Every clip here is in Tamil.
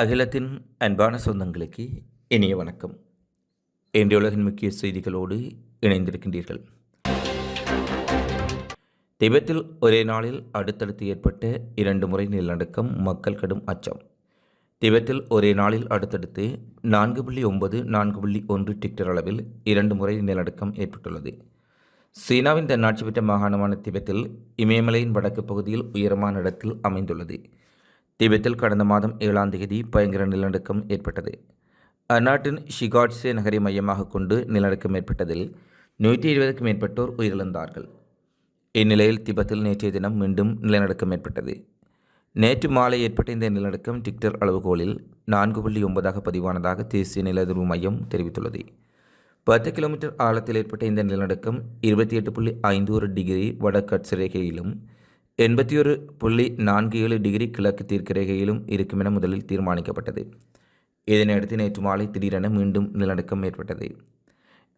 அகிலத்தின் அன்பான சொந்தங்களுக்கு இனிய வணக்கம். இன்றைய உலகின் முக்கிய செய்திகளோடு இணைந்திருக்கின்றீர்கள். திபெத்தில் ஒரே நாளில் அடுத்தடுத்து ஏற்பட்ட இரண்டு முறை நிலநடுக்கம் மக்கள் கடும் அச்சம். திபெத்தில் ஒரே நாளில் அடுத்தடுத்து நான்கு புள்ளி ஒன்பது நான்கு புள்ளி ஒன்று டிக்டர் அளவில் இரண்டு முறை நிலநடுக்கம் ஏற்பட்டுள்ளது. சீனாவின் தன்னாட்சி பெற்ற மாகாணமான திபெத்தில் இமயமலையின் வடக்கு பகுதியில் உயரமான இடத்தில் அமைந்துள்ளது. திபெத்தில் கடந்த மாதம் ஏழாம் தேதி பயங்கர நிலநடுக்கம் ஏற்பட்டது. அந்நாட்டின் ஷிகாட்ஸே நகரை மையமாக கொண்டு நிலநடுக்கம் ஏற்பட்டதில் நூற்றி இருபதுக்கும் மேற்பட்டோர் உயிரிழந்தார்கள். இந்நிலையில் திபெத்தில் நேற்றைய தினம் மீண்டும் நிலநடுக்கம் ஏற்பட்டது. நேற்று மாலை ஏற்பட்ட இந்த நிலநடுக்கம் டிக்டர் அளவுகோலில் நான்கு புள்ளி ஒன்பதாக பதிவானதாக தேசிய நிலதிர்வு மையம் தெரிவித்துள்ளது. பத்து கிலோமீட்டர் ஆழத்தில் ஏற்பட்ட இந்த நிலநடுக்கம் இருபத்தி எட்டு புள்ளி ஐந்து ஒரு டிகிரி வடக்கு ரேகையிலும் எண்பத்தி ஒரு புள்ளி நான்கு ஏழு டிகிரி கிழக்கு தீர்க்கரேகையிலும் இருக்கும் என முதலில் தீர்மானிக்கப்பட்டது. இதனையடுத்து நேற்று மாலை திடீரென மீண்டும் நிலநடுக்கம் ஏற்பட்டது.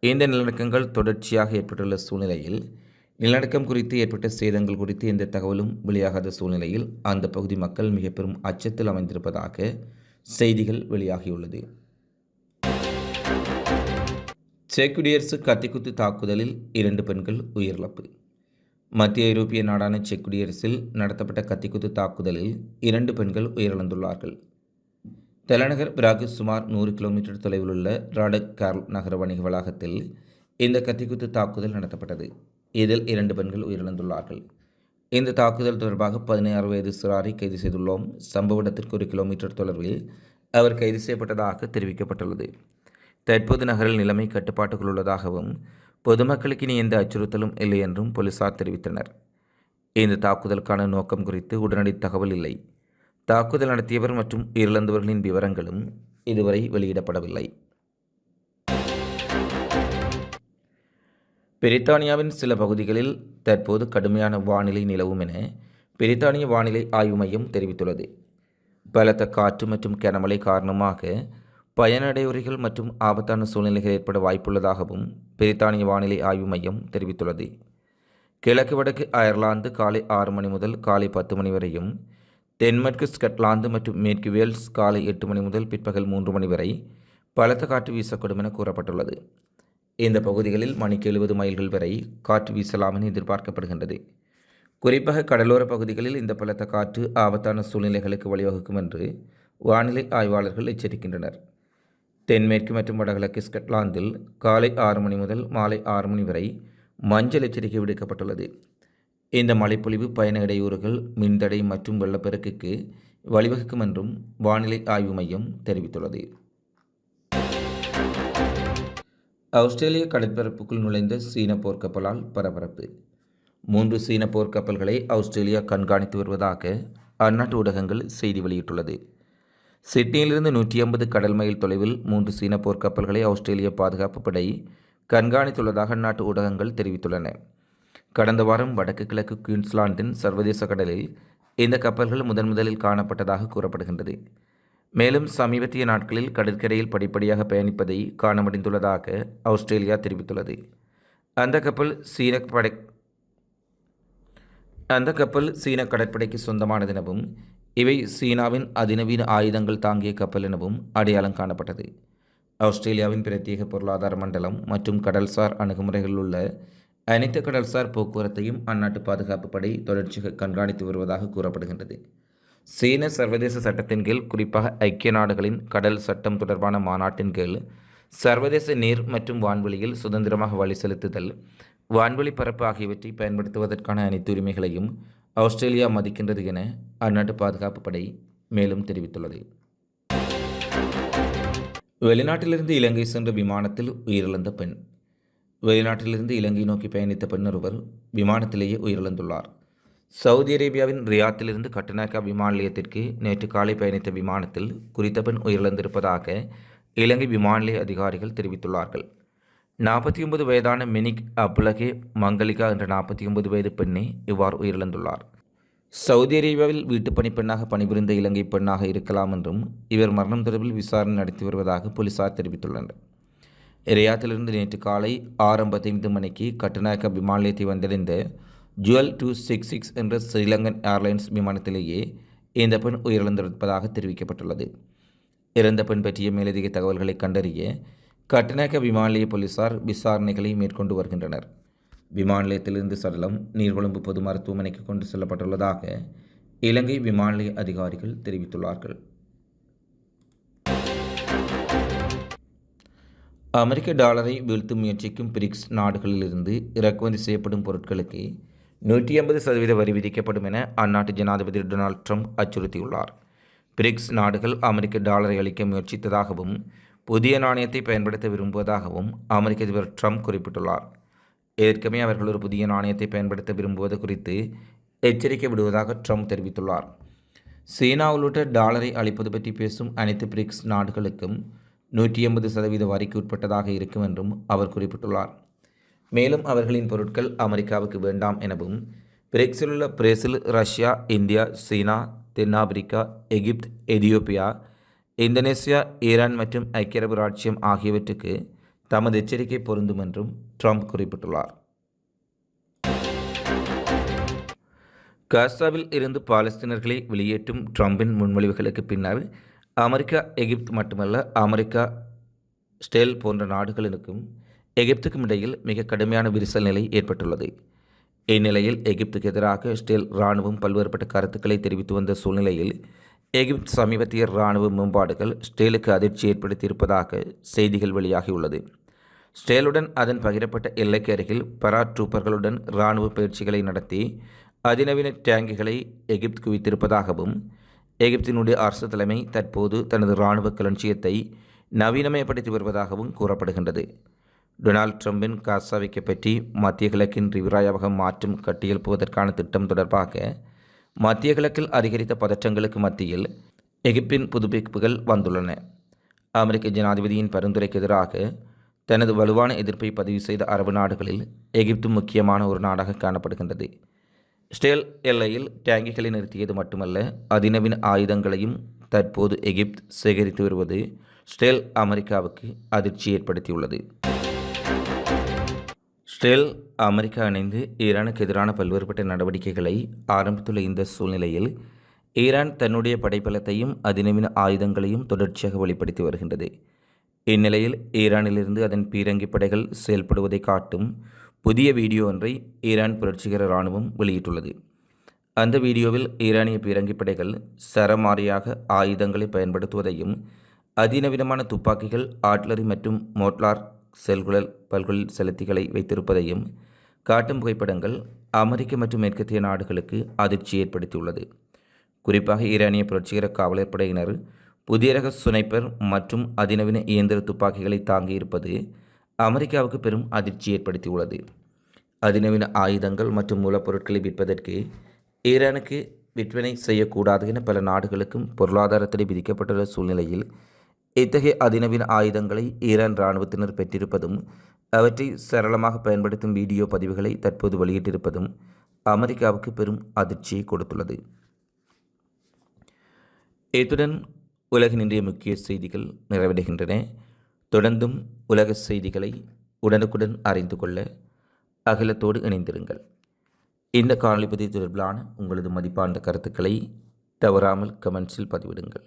இந்த நிலநடுக்கங்கள் தொடர்ச்சியாக ஏற்பட்டுள்ள சூழ்நிலையில் நிலநடுக்கம் குறித்து ஏற்பட்ட சேதங்கள் குறித்து எந்த தகவலும் வெளியாகாத சூழ்நிலையில் அந்த பகுதி மக்கள் மிக பெரும் அச்சத்தில் அமைந்திருப்பதாக செய்திகள் வெளியாகியுள்ளது. செக் குடியரசு கத்திக்குத்து தாக்குதலில் இரண்டு பெண்கள் உயிரிழப்பு. மத்திய ஐரோப்பிய நாடான செக் குடியரசில் நடத்தப்பட்ட கத்திக்குத்து தாக்குதலில் இரண்டு பெண்கள் உயிரிழந்துள்ளார்கள். தலைநகர் பிராகு சுமார் நூறு கிலோமீட்டர் தொலைவில் உள்ள ராடக் கார்ல் நகர வணிக வளாகத்தில் இந்த கத்திக்குத்து தாக்குதல் நடத்தப்பட்டது. இதில் இரண்டு பெண்கள் உயிரிழந்துள்ளார்கள். இந்த தாக்குதல் தொடர்பாக பதினாறு வயது சிறாரை கைது செய்துள்ளோம். சம்பவ இடத்திற்கு ஒரு கிலோமீட்டர் தொலைவில் அவர் கைது செய்யப்பட்டதாக தெரிவிக்கப்பட்டுள்ளது. தற்போது நகரில் நிலைமை கட்டுப்பாட்டுக்குள் உள்ளதாகவும் பொதுமக்களுக்கு இனி எந்த அச்சுறுத்தலும் இல்லை என்றும் போலீசார் தெரிவித்தனர். இந்த தாக்குதலுக்கான நோக்கம் குறித்து உடனடி தகவல் இல்லை. தாக்குதல் நடத்தியவர் மற்றும் உயிரிழந்தவர்களின் விவரங்களும் இதுவரை வெளியிடப்படவில்லை. பிரித்தானியாவின் சில பகுதிகளில் தற்போது கடுமையான வானிலை நிலவும் என பிரித்தானிய வானிலை ஆய்வு மையம் தெரிவித்துள்ளது. பலத்த காற்று மற்றும் கனமழை காரணமாக பயனடைவுரைகள் மற்றும் ஆபத்தான சூழ்நிலைகள் ஏற்பட வாய்ப்புள்ளதாகவும் பிரித்தானிய வானிலை ஆய்வு மையம் தெரிவித்துள்ளது. கிழக்கு வடக்கு அயர்லாந்து காலை ஆறு மணி முதல் காலை பத்து மணி வரையும் தென்மேற்கு ஸ்கட்லாந்து மற்றும் மேற்கு வேல்ஸ் காலை எட்டு மணி முதல் பிற்பகல் மூன்று மணி வரை பலத்த காற்று வீசக்கூடும் என கூறப்பட்டுள்ளது. இந்த பகுதிகளில் மணிக்கு எழுபது மைல்கள் வரை காற்று வீசலாம் என எதிர்பார்க்கப்படுகின்றது. குறிப்பாக கடலோர பகுதிகளில் இந்த பலத்த காற்று ஆபத்தான சூழ்நிலைகளுக்கு வழிவகுக்கும் என்று வானிலை ஆய்வாளர்கள் எச்சரிக்கின்றனர். தென்மேற்கு மற்றும் வடகிழக்கு ஸ்கட்லாந்தில் காலை ஆறு மணி முதல் மாலை ஆறு மணி வரை மஞ்சள் எச்சரிக்கை விடுக்கப்பட்டுள்ளது. இந்த மழைப்பொழிவு பயண இடையூறுகள் மின்தடை மற்றும் வெள்ளப்பெருக்குக்கு வழிவகுக்கும் என்றும் வானிலை ஆய்வு மையம் தெரிவித்துள்ளது. ஆஸ்திரேலிய கடற்பரப்புக்குள் நுழைந்த சீன போர்க்கப்பலால் பரபரப்பு. மூன்று சீன போர்க்கப்பல்களை ஆஸ்திரேலியா கண்காணித்து வருவதாக அந்நாட்டு ஊடகங்கள் செய்தி வெளியிட்டுள்ளது. சிட்னியிலிருந்து நூற்றி ஐம்பது கடல் மைல் தொலைவில் மூன்று சீன போர்க்கப்பல்களை ஆஸ்திரேலிய பாதுகாப்பு படை கண்காணித்துள்ளதாக அந்நாட்டு ஊடகங்கள் தெரிவித்துள்ளன. கடந்த வாரம் வடக்கு கிழக்கு குயின்ஸ்லாண்டின் சர்வதேச கடலில் இந்த கப்பல்கள் முதன் முதலில் காணப்பட்டதாக கூறப்படுகின்றது. மேலும் சமீபத்திய நாட்களில் கடற்கரையில் படிப்படியாக பயணிப்பதை காண முடிந்துள்ளதாக ஆஸ்திரேலியா தெரிவித்துள்ளது. அந்த கப்பல் சீன படை அந்த கப்பல் சீன கடற்படைக்கு சொந்தமானதெனவும் இவை சீனாவின் அதிநவீன ஆயுதங்கள் தாங்கிய கப்பல் எனவும் அடையாளம் காணப்பட்டது. ஆஸ்திரேலியாவின் பிரத்யேக பொருளாதார மண்டலம் மற்றும் கடல்சார் அணுகுமுறைகளில் உள்ள அனைத்து கடல்சார் போக்குவரத்தையும் அந்நாட்டு பாதுகாப்பு படை தொடர்ச்சியாக கண்காணித்து வருவதாக கூறப்படுகின்றது. சீன சர்வதேச சட்டத்தின் கீழ் குறிப்பாக ஐக்கிய நாடுகளின் கடல் சட்டம் தொடர்பான மாநாட்டின் கீழ் சர்வதேச நீர் மற்றும் வான்வெளியில் சுதந்திரமாக வழி செலுத்துதல் வான்வெளி பரப்பு ஆகியவற்றை பயன்படுத்துவதற்கான அனைத்து உரிமைகளையும் ஆஸ்திரேலியா மதிக்கின்றது என அந்நாட்டு பாதுகாப்பு படை மேலும் தெரிவித்துள்ளது. வெளிநாட்டிலிருந்து இலங்கை சென்ற விமானத்தில் உயிரிழந்த பெண். வெளிநாட்டிலிருந்து இலங்கை நோக்கி பயணித்த பெண் ஒருவர் விமானத்திலேயே உயிரிழந்துள்ளார். சவுதி அரேபியாவின் ரியாத்திலிருந்து கட்டநாயக்கா விமான நிலையத்திற்கு நேற்று காலை பயணித்த விமானத்தில் குறித்த பெண் உயிரிழந்திருப்பதாக இலங்கை விமான நிலைய அதிகாரிகள் தெரிவித்துள்ளார்கள். நாற்பத்தி ஒன்பது வயதான மினிக் அப்லகே மங்கலிகா என்ற நாற்பத்தி ஒன்பது வயது பெண்ணே இவ்வாறு உயிரிழந்துள்ளார். சவுதி அரேபியாவில் வீட்டுப்பணி பெண்ணாக பணிபுரிந்த இலங்கை பெண்ணாக இருக்கலாம் என்றும் இவர் மரணம் தொடர்பில் விசாரணை நடத்தி வருவதாக போலீசார் தெரிவித்துள்ளனர். ரியாத்திலிருந்து நேற்று காலை ஆறு ஐந்து மணிக்கு கட்டுநாயக்க விமான நிலையத்தை வந்தடைந்த ஜுவல் டூ சிக்ஸ் சிக்ஸ் என்ற ஸ்ரீலங்கன் ஏர்லைன்ஸ் விமானத்திலேயே இந்த பெண் உயிரிழந்திருப்பதாக தெரிவிக்கப்பட்டுள்ளது. இறந்த பெண் பற்றிய மேலதிக தகவல்களை கண்டறிய கட்டணக விமான நிலைய போலீசார் விசாரணைகளை மேற்கொண்டு வருகின்றனர். விமான நிலையத்திலிருந்து சடலம் நீர்கொழும்பு பொது மருத்துவமனைக்கு கொண்டு செல்லப்பட்டுள்ளதாக இலங்கை விமான நிலைய அதிகாரிகள் தெரிவித்துள்ளார்கள். அமெரிக்க டாலரை வீழ்த்தும் முயற்சிக்கும் பிரிக்ஸ் நாடுகளிலிருந்து இறக்குமதி செய்யப்படும் பொருட்களுக்கு நூற்றி ஐம்பது சதவீத வரி விதிக்கப்படும் என அந்நாட்டு ஜனாதிபதி டொனால்ட் ட்ரம்ப் அச்சுறுத்தியுள்ளார். பிரிக்ஸ் நாடுகள் அமெரிக்க டாலரை அளிக்க முயற்சித்ததாகவும் புதிய நாணயத்தை பயன்படுத்த விரும்புவதாகவும் அமெரிக்க அதிபர் ட்ரம்ப் குறிப்பிட்டுள்ளார். ஏற்கனவே அவர்கள் ஒரு புதிய நாணயத்தை பயன்படுத்த விரும்புவது குறித்து எச்சரிக்கை விடுவதாக ட்ரம்ப் தெரிவித்துள்ளார். சீனா உள்ளிட்ட டாலரை அளிப்பது பற்றி பேசும் அனைத்து பிரிக்ஸ் நாடுகளுக்கும் நூற்றி எண்பது சதவீத வரிக்கு உட்பட்டதாக இருக்கும் என்றும் அவர் குறிப்பிட்டுள்ளார். மேலும் அவர்களின் பொருட்கள் அமெரிக்காவுக்கு வேண்டாம் எனவும் பிரிக்ஸில் உள்ள பிரேசில் ரஷ்யா இந்தியா சீனா தென்னாப்பிரிக்கா எகிப்து எதியோப்பியா இந்தோனேசியா ஈரான் மற்றும் ஐக்கிய அரபு ராச்சியம் ஆகியவற்றுக்கு தமது எச்சரிக்கை பொருந்தும் என்றும் ட்ரம்ப் குறிப்பிட்டுள்ளார். காசாவில் இருந்து பாலஸ்தீனர்களை வெளியேற்றும் ட்ரம்பின் முன்மொழிவுகளுக்கு பின்னர் அமெரிக்கா எகிப்து மட்டுமல்ல அமெரிக்கா ஸ்டேல் போன்ற நாடுகளுக்கும் எகிப்துக்கும் இடையில் மிக கடுமையான விரிசல் நிலை ஏற்பட்டுள்ளது. இந்நிலையில் எகிப்துக்கு எதிராக ஸ்டேல் இராணுவம் பல்வேறுபட்ட கருத்துக்களை தெரிவித்து வந்த சூழ்நிலையில் எகிப்து சமீபத்திய இராணுவ மேம்பாடுகள் ஸ்டேலுக்கு அதிர்ச்சி ஏற்படுத்தியிருப்பதாக செய்திகள் வெளியாகியுள்ளது. ஸ்டேலுடன் அதன் பகிரப்பட்ட எல்லைக்கு அருகில் பரா ட்ரூப்பர்களுடன் இராணுவ பயிற்சிகளை நடத்தி அதிநவீன டேங்குகளை எகிப்து குவித்திருப்பதாகவும் எகிப்தினுடைய அரசு தலைமை தற்போது தனது இராணுவ களஞ்சியத்தை நவீனமயப்படுத்தி வருவதாகவும் கூறப்படுகின்றது. டொனால்ட் ட்ரம்பின் காசாவிக்கை பற்றி மத்திய கிழக்கின் ரிவிராயமாக மாற்றம் கட்டியெழுப்புவதற்கான திட்டம் தொடர்பாக மத்திய கிழக்கில் அதிகரித்த பதற்றங்களுக்கு மத்தியில் எகிப்தின் புதுப்பிப்புகள் வந்துள்ளன. அமெரிக்க ஜனாதிபதியின் பரிந்துரைக்கு எதிராக தனது வலுவான எதிர்ப்பை பதிவு செய்த அரபு நாடுகளில் எகிப்து முக்கியமான ஒரு நாடாக காணப்படுகின்றது. ஸ்டேல் எல்லையில் டேங்கிகளை நிறுத்தியது மட்டுமல்ல அதிநவீன ஆயுதங்களையும் தற்போது எகிப்து சேகரித்து வருவது ஸ்டேல் அமெரிக்காவுக்கு அதிர்ச்சி ஏற்படுத்தியுள்ளது. ஸ்டில் அமெரிக்கா இணைந்து ஈரானுக்கு எதிரான பல்வேறுபட்ட நடவடிக்கைகளை ஆரம்பித்துள்ள இந்த சூழ்நிலையில் ஈரான் தன்னுடைய படைப்பலத்தையும் அதிநவீன ஆயுதங்களையும் தொடர்ச்சியாக வெளிப்படுத்தி வருகின்றது. இந்நிலையில் ஈரானிலிருந்து அதன் பீரங்கி படைகள் செயல்படுவதை காட்டும் புதிய வீடியோ ஒன்றை ஈரான் புரட்சிகர இராணுவம் வெளியிட்டுள்ளது. அந்த வீடியோவில் ஈரானிய பீரங்கி படைகள் சரமாரியாக ஆயுதங்களை பயன்படுத்துவதையும் அதிநவீனமான துப்பாக்கிகள் ஆட்லரி மற்றும் மோட்லார் செல்குழல் பல்குழல் செலுத்திகளை வைத்திருப்பதையும் காட்டும் புகைப்படங்கள் அமெரிக்க மற்றும் மேற்கத்திய நாடுகளுக்கு அதிர்ச்சி ஏற்படுத்தியுள்ளது. குறிப்பாக ஈரானிய புரட்சிகர காவலர் படையினர் புதிய ரக சுனைப்பர் மற்றும் அதிநவீன இயந்திர துப்பாக்கிகளை தாங்கியிருப்பது அமெரிக்காவுக்கு பெரும் அதிர்ச்சி ஏற்படுத்தியுள்ளது. அதிநவீன ஆயுதங்கள் மற்றும் மூலப்பொருட்களை விற்பதற்கு ஈரானுக்கு விற்பனை செய்யக்கூடாது என பல நாடுகளுக்கும் பொருளாதாரத்தில் விதிக்கப்பட்டுள்ள சூழ்நிலையில் இத்தகைய அதிநவீன ஆயுதங்களை ஈரான் இராணுவத்தினர் பெற்றிருப்பதும் அவற்றை சரளமாக பயன்படுத்தும் வீடியோ பதிவுகளை தற்போது வெளியிட்டிருப்பதும் அமெரிக்காவுக்கு பெரும் அதிர்ச்சியை கொடுத்துள்ளது. இத்துடன் உலகின் இன்றைய முக்கிய செய்திகள் நிறைவடைகின்றன. தொடர்ந்தும் உலக செய்திகளை உடனுக்குடன் அறிந்து கொள்ள அகிலத்தோடு இணைந்திருங்கள். இந்த காணொலி பதிவு தொடர்பிலான உங்களது மதிப்பான கருத்துக்களை தவறாமல் கமெண்ட்ஸில் பதிவிடுங்கள்.